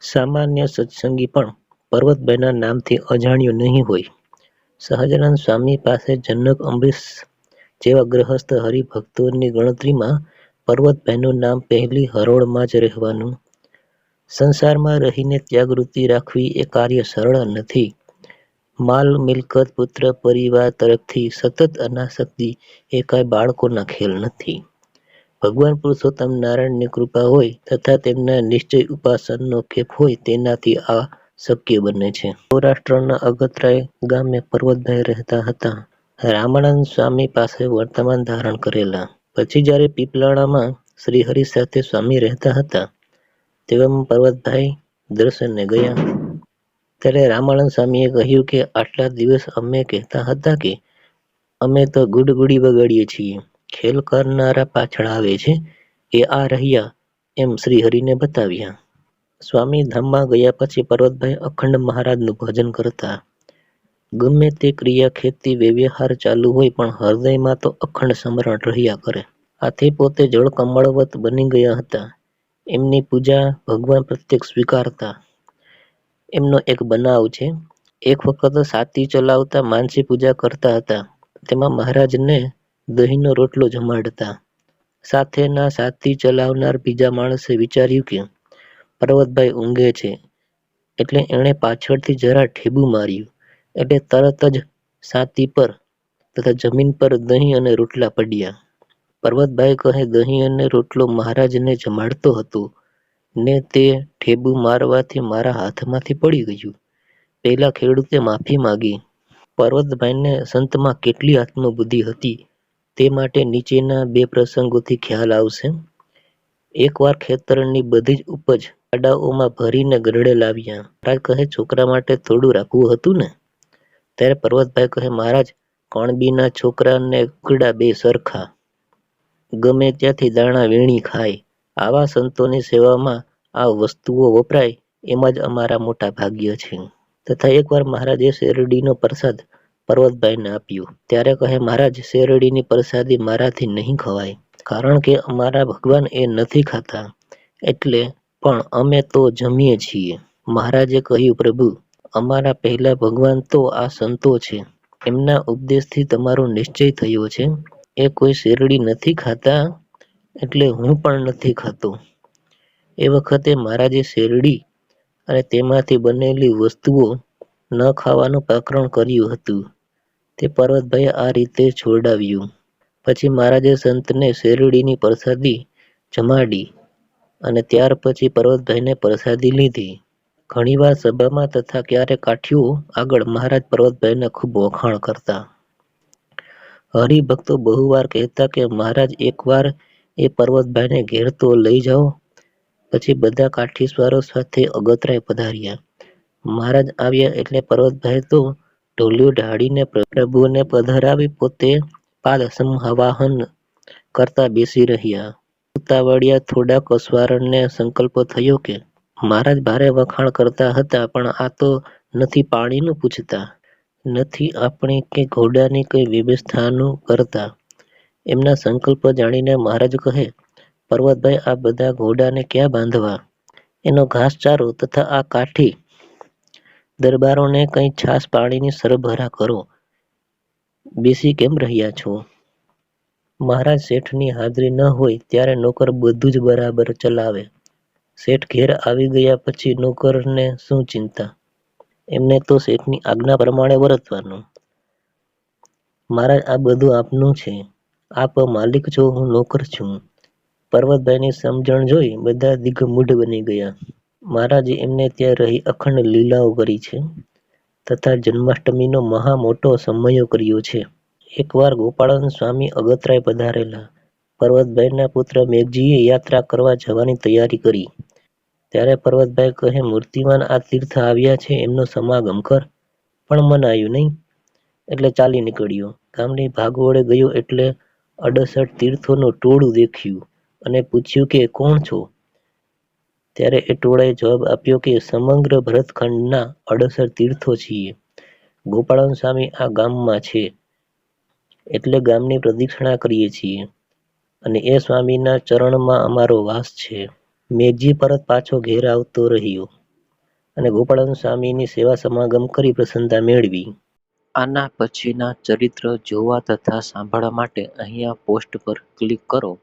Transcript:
સામાન્ય સત્સંગી પણ પર્વતભાઈના નામથી અજાણ્યો નહીં હોય. સહજાનંદ સ્વામી પાસે જનક અમરીશ જેવા ગ્રહસ્થ હરિભક્તોની ગણતરીમાં પર્વતભાઈનું નામ પહેલી હરોળમાં જ રહેવાનું. સંસારમાં રહીને ત્યાગવૃત્તિ રાખવી એ કાર્ય સરળ નથી. માલ, મિલકત, પુત્ર, પરિવાર તરફથી સતત અનાસક્તિ એ કાંઈ બાળકોના ખેલ નથી. ભગવાન પુરુષોત્તમ નારાયણની કૃપા હોય તથા તેમના નિશ્ચય ઉપાસનનો ખેપ હોય તેનાથી આ શક્ય બને છે. સૌરાષ્ટ્રના અગતરાય ગામે પર્વતભાઈ રહેતા હતા. રામાનંદ સ્વામી પાસે વર્તમાન ધારણ કરેલા. પછી જ્યારે પીપલાણામાં શ્રીહરિ સાથે સ્વામી રહેતા હતા તેવામાં પર્વતભાઈ દર્શનને ગયા. ત્યારે રામાનંદ સ્વામીએ કહ્યું કે આટલા દિવસ અમે કહેતા હતા કે અમે તો ગુડગુડી વગાડીએ છીએ, ખેલ કરનારા પાછળ આવે છે એ આ રહ્યા એમ શ્રીહરિને બતાવ્યા. સ્વામી ધામમાં ગયા પછી પર્વતભાઈ અખંડ મહારાજનું ભજન કરતા. ગમે તે ક્રિયા ખેતી વ્યવહાર ચાલુ હોય પણ હૃદયમાં તો અખંડ સ્મરણ રહ્યા કરે. આથી પોતે જળ કમળવત બની ગયા હતા. એમની પૂજા ભગવાન પ્રત્યેક સ્વીકારતા. એમનો એક બનાવ છે. એક વખત સાતી ચલાવતા માનસી પૂજા કરતા હતા. તેમાં મહારાજને દહીંનો રોટલો જમાડતા. સાથેના સાથી ચલાવનાર બીજા માણસે વિચાર્યું કે, પર્વતભાઈ ઊંઘે છે એટલે એણે પાછળથી જરા ઠેબું માર્યું એટલે તરત જ સાતી પર તથા જમીન પર દહીં અને રોટલા પડ્યા. પર્વતભાઈ કહે, દહીં અને રોટલો મહારાજને જમાડતો હતો ને તે ઠેબું મારવાથી મારા હાથમાંથી પડી ગયું. પહેલા ખેડૂતે માફી માગી. પર્વતભાઈને સંતમાં કેટલી આત્મબુદ્ધિ હતી તે માટે નીચેના બે પ્રસંગોથી ખ્યાલ આવશે. એકવાર ખેતરની બધી જ ઉપજ ગાડાઓમાં ભરીને ગરડે લાવ્યા. મહારાજ કહે, છોકરા માટે થોડું રાખવું હતું ને? ત્યારે પર્વતભાઈ કહે, મહારાજ, કણબીના છોકરા ને કુકડા બે સરખા. ગમે ત્યાંથી દાણા વીણી ખાય. આવા સંતોની સેવામાં આ વસ્તુઓ વપરાય, એમાં જ અમારા મોટા ભાગ્ય છે. તથા એકવાર મહારાજે શેરડીનો પ્રસાદ પર્વતભાઈને આપ્યું ત્યારે કહે, મહારાજ, શેરડીની પ્રસાદી મારાથી નહીં ખવાય. કારણ કે અમારા ભગવાન એ નથી ખાતા એટલે પણ અમે તો જમીએ છીએ. મહારાજે કહ્યું, પ્રભુ, અમારા પહેલા ભગવાન તો આ સંતો છે. એમના ઉપદેશથી તમારો નિશ્ચય થયો છે. એ કોઈ શેરડી નથી ખાતા, એટલે હું પણ નથી ખાતો. એ વખતે મહારાજે શેરડી અને તેમાંથી બનેલી વસ્તુઓ ન ખાવાનું પ્રકરણ કર્યું હતું. તે પર્વતભાઈએ આ રીતે છોડાવ્યું. પછી મહારાજે સંતને શેરડીની પ્રસાદી જમાડી અને ત્યાર પછી પર્વતભાઈને પ્રસાદી લીધી. ઘણીવાર સભામાં તથા ક્યારેક કાઠિયું આગળ મહારાજ પર્વતભાઈને ખૂબ વખાણ કરતા. હરિભક્તો બહુવાર કહેતા કે, મહારાજ, એકવાર એ પર્વતભાઈને ઘેર તો લઈ જાઓ. પછી બધા કાઠીસવારો સાથે અગતરાય પધાર્યા. મહારાજ આવ્યા એટલે પર્વતભાઈ તો ઢોલિયો ઢાળીને પ્રભુને પધરાવી પોતે પાદસંવાહન કરતા બેસી રહ્યા. ઉતાવળિયા થોડાક કસવારણને સંકલ્પ થયો કે મહારાજ ભારે વખાણ કરતા હતા પણ આ તો નથી પાણીનું પૂછતા, નથી આપણી કે ઘોડાની કંઈ વ્યવસ્થાનું કરતા. એમના સંકલ્પ જાણીને મહારાજ કહે પર્વતભાઈ આ બધા ઘોડાને ક્યાં બાંધવા? એનો ઘાસચારો તથા આ કાઠી દરબારોને કંઈ છાસ પાણીની સરભરા કરો. બેસી કેમ રહ્યા છો? મહારાજ શેઠની હાજરી ન હોય ત્યારે નોકર બધું જ બરાબર ચલાવે. શેઠ ઘેર આવી ગયા પછી નોકરને શું ચિંતા? એમને તો શેઠની આજ્ઞા પ્રમાણે વર્તવાનું. મહારાજ, આ બધું આપનું છે. આપ માલિક છો, હું નોકર છું. પર્વતભાઈની સમજણ જોઈ બધા દિગ્મૂઢ બની ગયા. મહારાજે એમને ત્યાં રહી અખંડ લીલાઓ કરી છે, તથા જન્માષ્ટમીનો મહા મોટો સમયો કર્યો છે. એકવાર ગોપાળન સ્વામી અગતરાય પધારેલા. પર્વતભાઈના પુત્ર મેઘજીએ યાત્રા કરવા જવાની તૈયારી કરી. ત્યારે પર્વતભાઈ કહે, મૂર્તિમાન આ તીર્થ આવ્યા છે, એમનો સમાગમ કર. પણ મનાયું નહીં, એટલે ચાલી નીકળ્યો. ગામની ભાગોળે ગયો એટલે અડસઠ તીર્થોનું ટોળું દેખ્યું અને પૂછ્યું કે, કોણ છો? ત્યારે એ જવાબ આપ્યો કે, સમગ્ર ભરતખંડના અડસર તીર્થો છીએ. ગોપાળાનંદ સ્વામી આ ગામમાં છે એટલે ગામની પ્રદક્ષિણા કરીએ છીએ અને એ સ્વામીના ચરણમાં અમારો વાસ છે. મેઘજી પરત પાછો ઘેર આવતો રહ્યો. અને ગોપાળન સ્વામીની સેવા સમાગમ કરી પ્રસન્નતા મેળવી. આના પછીના ચરિત્ર જોવા તથા સાંભળવા માટે અહીંયા પોસ્ટ પર ક્લિક કરો.